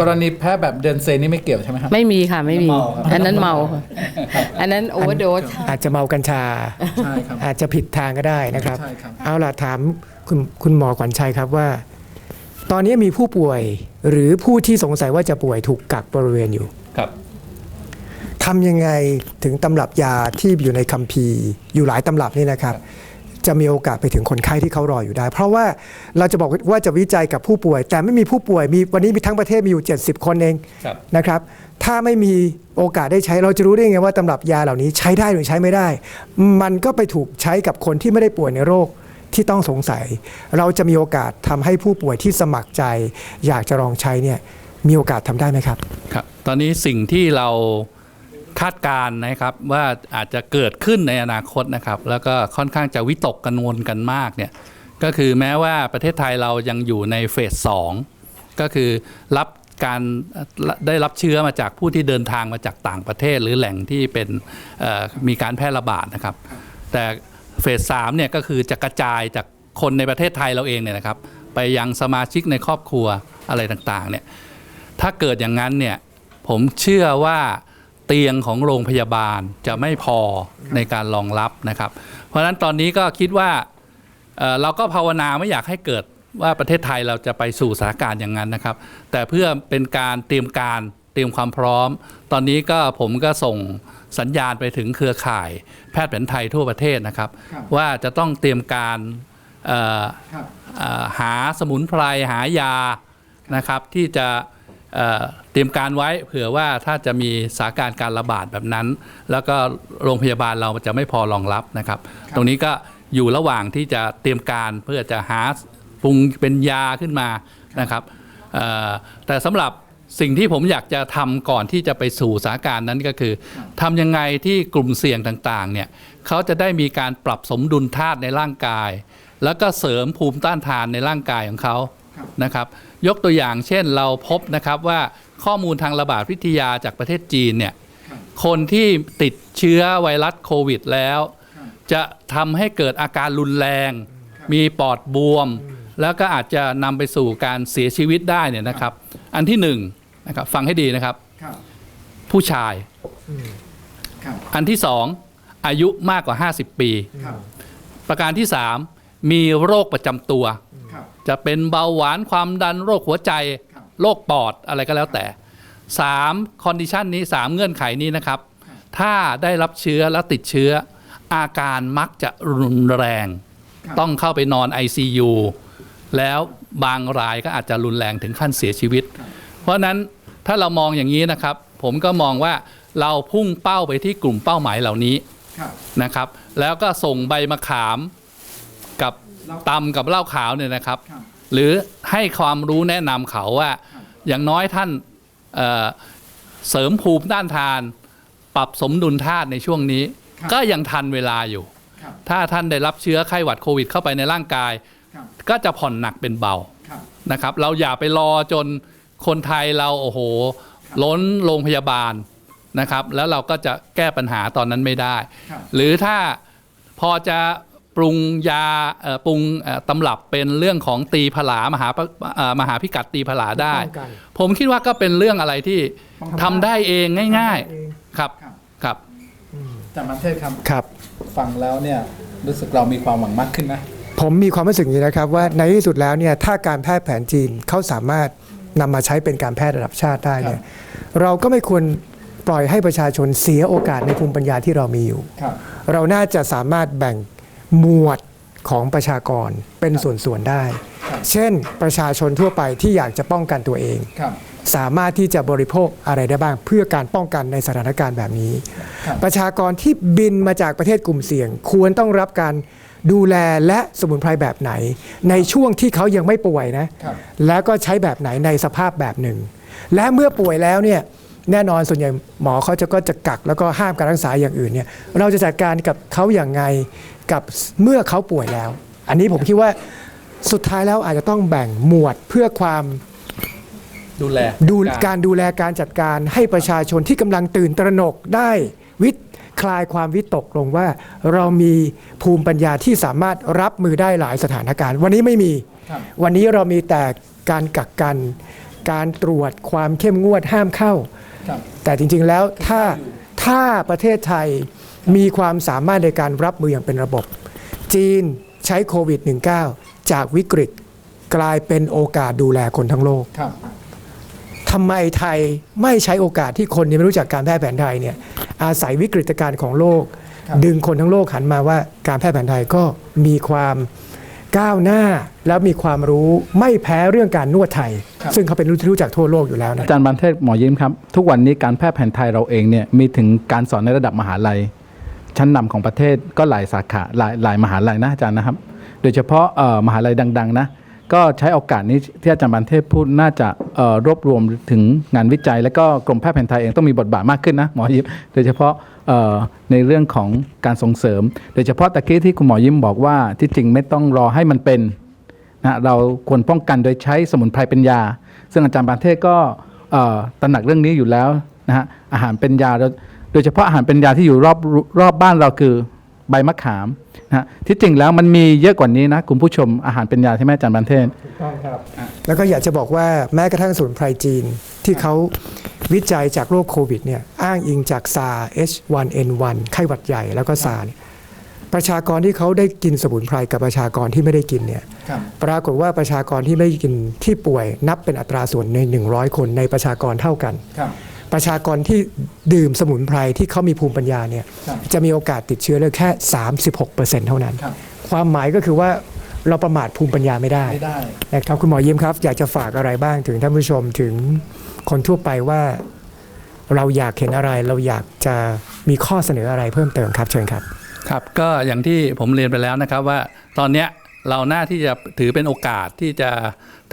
กรณีแพ้แบบเดินเซนี่ไม่เกี่ยวใช่ไหมครับ ไม่มีค่ะไม่มีเมาครับอันนั้นเมาค่ะอันนั้นโอเวอร์โดสอาจจะเมากัญชา ใช่ครับ อาจจะผิดทางก็ได้นะครับ ใช่ครับ เอาล่ะถามคุณคุณหมอขวัญชัยครับว่า ตอนนี้มีผู้ป่วยหรือผู้ที่สงสัยว่าจะป่วยถูกกักบริเวณอยู่ครับทำยังไงถึงตำรับยาที่อยู่ในคัมภีร์อยู่หลายตำรับนี่นะครับ จะมีโอกาสไปถึงคนไข้ที่เขารออยู่ได้ เพราะว่าเราจะบอกว่าจะวิจัยกับผู้ป่วย แต่ไม่มีผู้ป่วยมีวันนี้มีทั้งประเทศมีอยู่ 70 คนเองครับนะครับ ถ้าไม่มีโอกาสได้ใช้เราจะรู้ได้ไงว่าตำรับยาเหล่านี้ใช้ได้หรือใช้ไม่ได้ มันก็ไปถูกใช้กับคนที่ไม่ได้ป่วยในโรคที่ต้องสงสัย เราจะมีโอกาสทำให้ผู้ป่วยที่สมัครใจ อยากจะลองใช้เนี่ยมีโอกาสทำได้ไหมครับครับ ตอนนี้สิ่งที่เรา คาดการณ์นะครับว่าอาจจะเกิดขึ้นในอนาคตนะครับ แล้วก็ค่อนข้างจะวิตกกังวลกันมากเนี่ยก็คือแม้ว่าประเทศไทยเรายังอยู่ในเฟสสองก็คือรับการได้รับเชื้อมาจากผู้ที่เดินทางมาจากต่างประเทศ หรือแหล่งที่เป็นมีการแพร่ระบาดนะครับ แต่เฟสสามเนี่ยก็คือจะกระจายจากคนในประเทศไทยเราเองเนี่ยนะครับ ไปยังสมาชิกในครอบครัวอะไรต่างๆเนี่ยถ้าเกิดอย่างนั้นเนี่ยผมเชื่อว่า เตียงของโรงพยาบาลจะไม่พอในการรองรับนะครับ เพราะฉะนั้นตอนนี้ก็คิดว่าเอ่อเราก็ภาวนาไม่อยากให้เกิดว่าประเทศไทยเราจะไปสู่สถานการณ์อย่างนั้นนะครับ แต่เพื่อเป็นการเตรียมการเตรียมความพร้อม ตอนนี้ก็ผมก็ส่งสัญญาณไปถึงเครือข่าย แพทย์แผนไทยทั่วประเทศนะครับ ครับว่าจะต้องเตรียมการเอ่อ ครับ เอ่อหาสมุนไพรหายานะครับที่จะ เอ่อเตรียมการไว้เผื่อว่าถ้าจะมีสถานการณ์การระบาดแบบนั้น แล้วก็โรงพยาบาลเราจะไม่พอรองรับนะครับ ตรงนี้ก็อยู่ระหว่างที่จะเตรียมการเพื่อจะหาปรุงเป็นยาขึ้นมานะครับเอ่อแต่สำหรับสิ่งที่ผมอยากจะทำก่อนที่จะไปสู่สถานการณ์นั้นก็คือทำยังไงที่กลุ่มเสี่ยงต่างๆเนี่ยเขาจะได้มีการปรับสมดุลธาตุในร่างกาย แล้วก็เสริมภูมิต้านทานในร่างกายของเขา นะครับยกตัวอย่างเช่นเราพบนะครับว่าข้อมูลทางระบาดวิทยาจากประเทศจีนเนี่ยคนที่ติดเชื้อไวรัสโควิดแล้ว จะทำให้เกิดอาการรุนแรง มีปอดบวม แล้วก็อาจจะนำไปสู่การเสียชีวิตได้เนี่ยนะครับ อันที่หนึ่งนะครับฟังให้ดีนะครับครับผู้ชายครับอันที่สองอายุมากกว่า 50 ปีครับประการที่สามมีโรคประจำตัวครับ จะเป็นเบาหวานความดันโรคหัวใจครับโรคปอดอะไรก็แล้วแต่3คอนดิชันนี้ 3 เงื่อนไขนี้นะครับ ถ้าได้รับเชื้อแล้วติดเชื้อ อาการมักจะรุนแรง ต้องเข้าไปนอน ICU แล้วบางรายก็อาจจะรุนแรงถึงขั้นเสียชีวิต เพราะฉะนั้นถ้าเรามองอย่างนี้นะครับ ผมก็มองว่าเราพุ่งเป้าไปที่กลุ่มเป้าหมายเหล่านี้ครับนะครับ แล้วก็ส่งใบมะขามกับเหล้า ตำกับเหล้าขาวเนี่ยนะครับครับ หรือให้ความรู้แนะนำเขาว่า อย่างน้อยท่านเอ่อเสริมภูมิต้านทาน ปรับสมดุลธาตุในช่วงนี้ครับก็ยังทันเวลาอยู่ครับถ้าท่านได้รับเชื้อไข้หวัดโควิดเข้าไปในร่างกายครับก็จะผ่อนหนักเป็นเบาครับนะครับ เราอย่าไปรอจนคนไทยเราโอ้โห ล้นโรงพยาบาลนะครับ แล้วเราก็จะแก้ปัญหาตอนนั้นไม่ได้ครับหรือถ้าพอจะ ปรุงยาเอ่อปรุงเอ่อตำรับเป็นเรื่องของตีผลามหาปะเอ่อมหาพิกัดตีผลาได้ป้องกันผมคิดว่าก็เป็นเรื่องอะไรที่ป้องกันทำได้เองง่ายเองๆครับครับครับแต่มันเทศครับครับฟังแล้วเนี่ยรู้สึกเรามีความหวังมากขึ้นนะผมมีความรู้สึกอย่างนี้นะครับว่าในที่สุดแล้วเนี่ยถ้าการแพทย์แผนจีนเขาสามารถนำมาใช้เป็นการแพทย์ระดับชาติได้เนี่ยเราก็ไม่ควรปล่อยให้ประชาชนเสียโอกาสในภูมิปัญญาที่เรามีอยู่ครับเราน่าจะสามารถแบ่ง หมวดของประชากรเป็นส่วนๆได้ครับเช่นประชาชนทั่วไปที่อยากจะป้องกันตัวเองครับสามารถที่จะบริโภคอะไรได้บ้าง เพื่อการป้องกันในสถานการณ์แบบนี้ครับประชากรที่บินมาจากประเทศกลุ่มเสี่ยง ควรต้องรับการดูแลและสมุนไพรแบบไหน ในช่วงที่เขายังไม่ป่วยนะครับแล้วก็ใช้แบบไหนในสภาพแบบหนึ่ง และเมื่อป่วยแล้วเนี่ยแน่นอนส่วนใหญ่หมอเขาจะก็จะกักแล้วก็ห้ามการรักษาอย่างอื่นเนี่ยเราจะจัดการกับเขาอย่างไง กับเมื่อเขาป่วยแล้ว อันนี้ผมคิดว่าสุดท้ายแล้วอาจจะต้องแบ่งหมวดเพื่อความดูแลดูการดูแลการจัดการให้ประชาชนที่กำลังตื่นตระหนกได้วิตคลายความวิตกลงว่า เรามีภูมิปัญญาที่สามารถรับมือได้หลายสถานการณ์ วันนี้ไม่มีครับวันนี้เรามีแต่การกักกัน การตรวจความเข้มงวดห้ามเข้าครับแต่จริงๆแล้วถ้าถ้าประเทศไทย มีความสามารถในการรับมืออย่างเป็นระบบ จีนใช้โควิด -19 จากวิกฤตกลายเป็นโอกาสดูแลคนทั้งโลกครับทำไมไทยไม่ใช้โอกาสที่คนยังไม่รู้จักการแพทย์แผนไทยเนี่ยอาศัยวิกฤตการณ์ของโลกครับดึงคนทั้งโลกหันมาว่าการแพทย์แผนไทยก็มีความก้าวหน้าแล้วมีความรู้ไม่แพ้เรื่องการนวดไทย ซึ่งเขาเป็นรู้ที่รู้จักทั่วโลกอยู่แล้วนะอาจารย์บันเทศหมอยิ้มครับ ทุกวันนี้การแพทย์แผนไทยเราเองเนี่ยมีถึงการสอนในระดับมหาลัย ชั้นนำของประเทศก็หลายสาขาหลายหลายมหาลัยนะอาจารย์นะครับ โดยเฉพาะมหาลัยดัง ๆ นะ ก็ใช้โอกาสนี้ที่อาจารย์บันเทศพูดน่าจะรวบรวมถึงงานวิจัย และก็กรมแพทย์แผนไทยเองต้องมีบทบาทมากขึ้นนะหมอยิ้มโดยเฉพาะในเรื่องของการส่งเสริม โดยเฉพาะตะกี้ที่คุณหมอยิ้มบอกว่าที่จริงไม่ต้องรอให้มันเป็นนะเราควรป้องกันโดยใช้สมุนไพรเป็นยา ซึ่งอาจารย์ปานเทศก็ตระหนักเรื่องนี้อยู่แล้วนะฮะอาหารเป็นยาโดย โดยเฉพาะอาหารเป็นยาที่อยู่รอบรอบบ้านเราคือใบมะขามนะฮะที่จริงแล้วมันมีเยอะกว่านี้นะคุณผู้ชมอาหารเป็นยาใช่ไหมอาจารย์ปานเทศแล้วก็อยากจะบอกว่าแม้กระทั่งสมุนไพรจีนที่เขาวิจัยจากโรคโควิดเนี่ยอ้างอิงจากซา H1N1 ไข้หวัดใหญ่แล้วก็ซาเนี่ยประชากรที่เขาได้กินสมุนไพรกับประชากรที่ไม่ได้กินเนี่ยครับปรากฏว่าประชากรที่ไม่ได้กินที่ป่วยนับเป็นอัตราส่วนใน 100 คนในประชากรเท่ากันครับ ประชากรที่ดื่มสมุนไพรที่เขามีภูมิปัญญาเนี่ยครับจะมีโอกาสติดเชื้อเลยแค่ 36%เท่านั้นครับความหมายก็คือว่าเราประมาทภูมิปัญญาไม่ได้ไม่ได้นะครับคุณหมอยิ้มครับ อยากจะฝากอะไรบ้างถึงท่านผู้ชมถึงคนทั่วไปว่าเราอยากเห็นอะไรเราอยากจะมีข้อเสนออะไรเพิ่มเติมครับเชิญครับ ครับ ก็อย่างที่ผมเรียนไปแล้วนะครับว่าตอนเนี้ย เราหน้าที่จะถือเป็นโอกาสที่จะ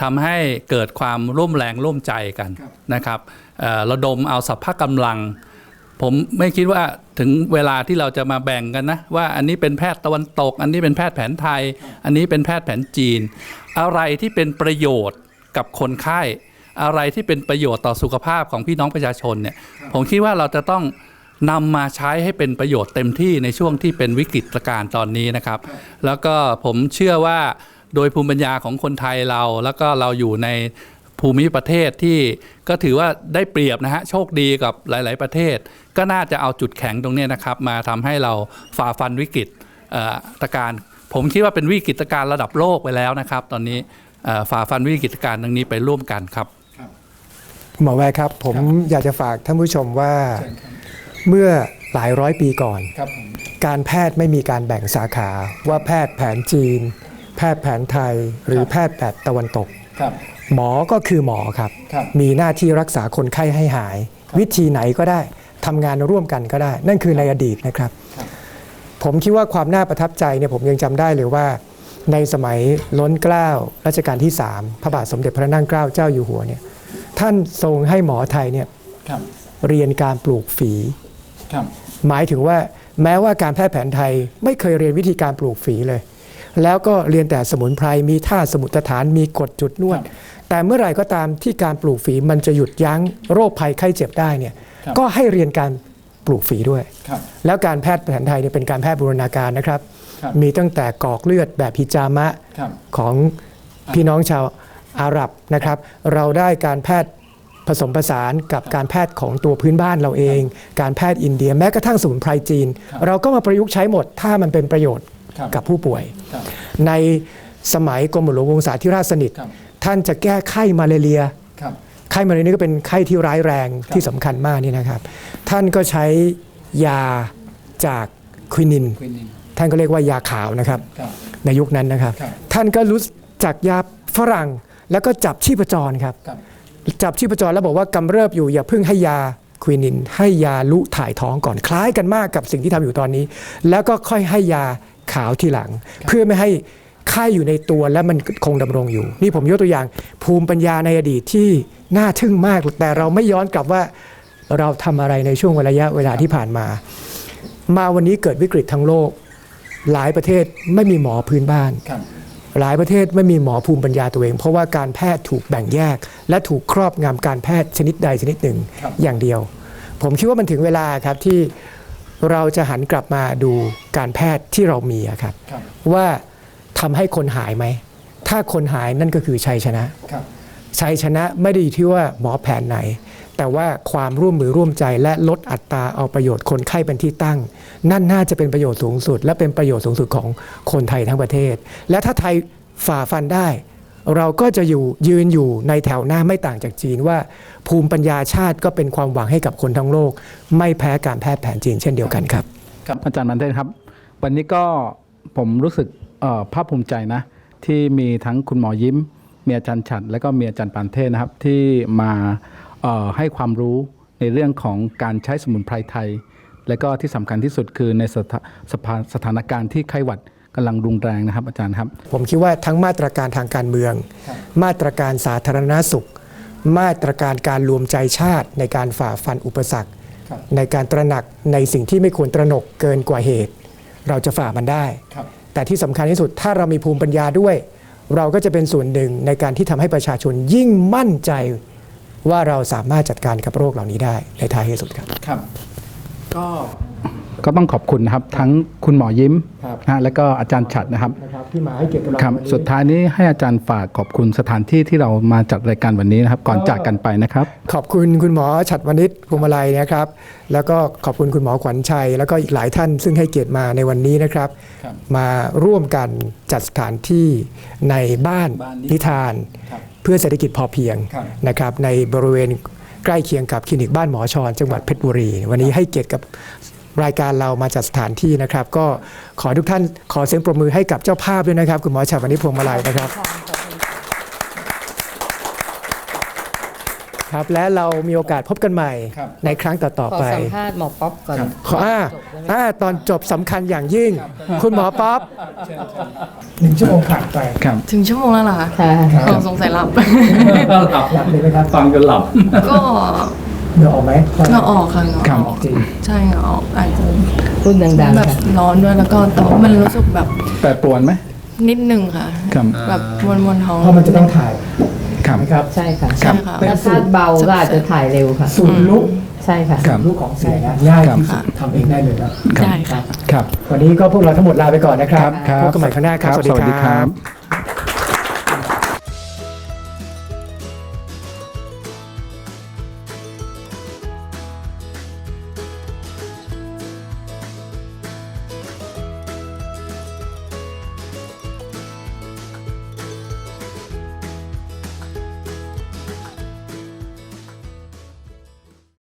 ทำให้เกิดความร่วมแรงร่วมใจกันครับนะครับเอ่อระดมเอาสัพพะกำลัง ผมไม่คิดว่าถึงเวลาที่เราจะมาแบ่งกันนะ ว่าอันนี้เป็นแพทย์ตะวันตก อันนี้เป็นแพทย์แผนไทย อันนี้เป็นแพทย์แผนจีน อะไรที่เป็นประโยชน์กับคนไข้ อะไรที่เป็นประโยชน์ต่อสุขภาพของพี่น้องประชาชนเนี่ยผมคิดว่าเราจะต้อง นำมาใช้ให้เป็นประโยชน์เต็มที่ในช่วงที่เป็นวิกฤตการณ์ตอนนี้นะครับ แล้วก็ผมเชื่อว่าโดยภูมิปัญญาของคนไทยเรา แล้วก็เราอยู่ในภูมิประเทศที่ก็ถือว่าได้เปรียบนะฮะโชคดีกับหลาย ๆ ประเทศ ก็น่าจะเอาจุดแข็งตรงเนี้ยนะครับ มาทำให้เราฝ่าฟันวิกฤตเอ่อตการณ์ผมคิดว่าเป็นวิกฤตการณ์ระดับโลกไปแล้วนะครับ ตอนนี้เอ่อฝ่าฟันวิกฤตการณ์ตรงนี้ไปร่วมกันครับหมอแวร์ครับ ผมครับอยากจะฝากท่านผู้ชมว่า เชิญครับเมื่อหลายร้อยปีก่อน ครับผมการแพทย์ไม่มีการแบ่งสาขาว่าแพทย์แผนจีน แพทย์แผนไทย หรือแพทย์แบบตะวันตก ครับ หมอก็คือหมอครับ ครับ มีหน้าที่รักษาคนไข้ให้หาย วิธีไหนก็ได้ทำงานร่วมกันก็ได้ นั่นคือในอดีตนะครับ ครับ ผมคิดว่าความน่าประทับใจเนี่ยผมยังจำได้เลยว่า ในสมัยล้นเกล้ารัชกาลที่ 3 พระบาทสมเด็จพระนั่งเกล้าเจ้าอยู่หัวเนี่ยท่านทรงให้หมอไทยเนี่ยครับ เรียนการปลูกฝีครับ หมายถึงว่าแม้ว่าการแพทย์แผนไทยไม่เคยเรียนวิธีการปลูกฝีเลย แล้วก็เรียนแต่สมุนไพรมีท่าสมุทฐานมีกฎจุดนวดครับแต่เมื่อไหร่ก็ตามที่การปลูกฝีมันจะหยุดยั้งโรคภัยไข้เจ็บได้เนี่ยครับก็ให้เรียนการปลูกฝีด้วยครับแล้วการแพทย์แผนไทยเนี่ยเป็นการแพทย์บูรณาการนะครับครับมีตั้งแต่กอกเลือดแบบฮิจามะครับของพี่น้องชาวอาหรับนะครับ เราได้การแพทย์ ผสมผสานกับการแพทย์ของตัวพื้นบ้านเราเอง การแพทย์อินเดียแม้กระทั่งสมุนไพรจีนครับเราก็มาประยุกต์ใช้หมด ถ้ามันเป็นประโยชน์ครับกับผู้ป่วยครับในสมัยกรมหลวงวงศาธิราชสนิทครับท่านจะแก้ไข้มาเลเรียครับไข้มาเลเรียนี่ก็เป็นไข้ที่ร้ายแรงครับที่สำคัญมากนี่นะครับ ท่านก็ใช้ยาจากควินินควินินท่านก็เรียกว่ายาขาวนะครับครับในยุคนั้นนะครับครับ ท่านก็รู้จักยาฝรั่งแล้วก็จับชีพจรครับครับ จับชีพจรแล้วบอกว่ากำเริบอยู่อย่าเพิ่งให้ยาควินิน ให้ยาลุถ่ายท้องก่อนคล้ายกันมากกับสิ่งที่ทำอยู่ตอนนี้ แล้วก็ค่อยให้ยาขาวทีหลัง เพื่อไม่ให้ไข้อยู่ในตัวและมันคงดำรงอยู่ นี่ผมยกตัวอย่าง ภูมิปัญญาในอดีตที่น่าทึ่งมาก แต่เราไม่ย้อนกลับว่าเราทำอะไรในช่วงระยะเวลาที่ผ่านมา มาวันนี้เกิดวิกฤตทั้งโลก หลายประเทศไม่มีหมอพื้นบ้านครับ หลายประเทศไม่มีหมอภูมิปัญญาตัวเอง เพราะว่าการแพทย์ถูกแบ่งแยก และถูกครอบงำการแพทย์ชนิดใดชนิดหนึ่งครับอย่างเดียว ผมคิดว่ามันถึงเวลาครับที่เราจะหันกลับมาดูการแพทย์ที่เรามีอะครับครับ ว่าทำให้คนหายไหม ถ้าคนหายนั่นก็คือชัยชนะครับชัยชนะไม่ได้อยู่ที่ว่าหมอแผนไหน แต่ว่าความร่วมมือร่วมใจและลดอัตราเอาประโยชน์คนไข้เป็นที่ตั้ง นั่นน่าจะเป็นประโยชน์สูงสุด และเป็นประโยชน์สูงสุดของคนไทยทั้งประเทศ และถ้าไทยฝ่าฟันได้ เราก็จะอยู่ยืนอยู่ในแถวหน้าไม่ต่างจากจีนว่า ภูมิปัญญาชาติก็เป็นความหวังให้กับคนทั้งโลก ไม่แพ้การแพทย์แผนจีนเช่นเดียวกันครับอาจารย์มันเทศครับ วันนี้ก็ผมรู้สึกเอ่อภาคภูมิใจนะที่มีทั้งคุณหมอยิ้ม มีอาจารย์ฉัดและก็มีอาจารย์ปานเทศนะครับที่มาเอ่อ ให้ความรู้ในเรื่องของการใช้สมุนไพรไทย และก็ที่สำคัญที่สุดคือในสถาสภาสถานการณ์ที่ไข้หวัดกำลังรุนแรงนะครับอาจารย์ครับ ผมคิดว่าทั้งมาตรการทางการเมือง มาตรการสาธารณสุข มาตรการการรวมใจชาติในการฝ่าฟันอุปสรรคครับในการตระหนักในสิ่งที่ไม่ควรตระหนกเกินกว่าเหตุ เราจะฝ่ามันได้ครับแต่ที่สำคัญที่สุดถ้าเรามีภูมิปัญญาด้วย เราก็จะเป็นส่วนหนึ่งในการที่ทำให้ประชาชนยิ่งมั่นใจ ว่าเราสามารถจัดการกับโรคเหล่านี้ได้ในท้ายที่สุดครับครับ ก็ก็ต้องขอบคุณนะครับ ทั้งคุณหมอยิ้มครับนะและก็อาจารย์ฉัดนะครับนะครับที่มาให้เกียรติกับเราครับวันนี้สุดท้ายนี้ให้อาจารย์ฝากขอบคุณสถานที่ที่เรามาจัดรายการวันนี้นะครับ ก่อนจากกันไปนะครับ ขอบคุณคุณหมอฉัดวณิชภูมิลัยนะครับ แล้วก็ขอบคุณคุณหมอขวัญชัย แล้วก็อีกหลายท่านซึ่งให้เกียรติมาในวันนี้นะครับครับมาร่วมกันจัดสถานที่ในบ้านบ้านนินิทานครับ เพื่อเศรษฐกิจพอเพียงครับนะครับในบริเวณใกล้เคียงกับคลินิกบ้านหมอชอนจังหวัดเพชรบุรี วันนี้ให้เกียรติกับรายการเรามาจัดสถานที่นะครับ ก็ขอทุกท่านขอเสียงปรบมือให้กับเจ้าภาพด้วยนะครับ คุณหมอฉัดวณิชพวงมาลัยนะครับ ครับและเรามีโอกาสพบกันใหม่ครับ ในครั้งต่อขอๆไป สัมภาษณ์หมอป๊อปก่อน ขออ่าอ่าตอนจบสำคัญอย่างยิ่ง คุณหมอป๊อป หนึ่งชั่วโมงผ่านไปครับถึงชั่วโมงแล้วเหรอคะค่ะเออสงสัยหลับ หลับหลับเลยไหมครับฟังจนหลับ ก็เหงื่อออกไหมเหงื่อออกค่ะเหงื่อครับออกจริง ใช่เหงื่อออกอาจจะพูดดังแบๆบค่ะร้อนด้วยแล้วก็แต่ว่ามันรู้สึกแบบแปรปรวนไหมนิดนึงค่ะ ครับ แบบมวนๆท้องเพราะมันจะต้องถ่าย ครับ นะครับใช่ค่ะใช่ค่ะถ้าธาตุเบาก็อาจจะถ่ายเร็วค่ะ สูตรลุกใช่ค่ะ ครับลุกของเสียนะง่ายที่สุครัดบทำเองได้เลยครับได้ค่ะ ครับ วันนี้ก็พวกเราทั้งหมดลาไปก่อนนะครับครับ พบกันใหม่ครั้งหน้าครับ สวัสดีครับ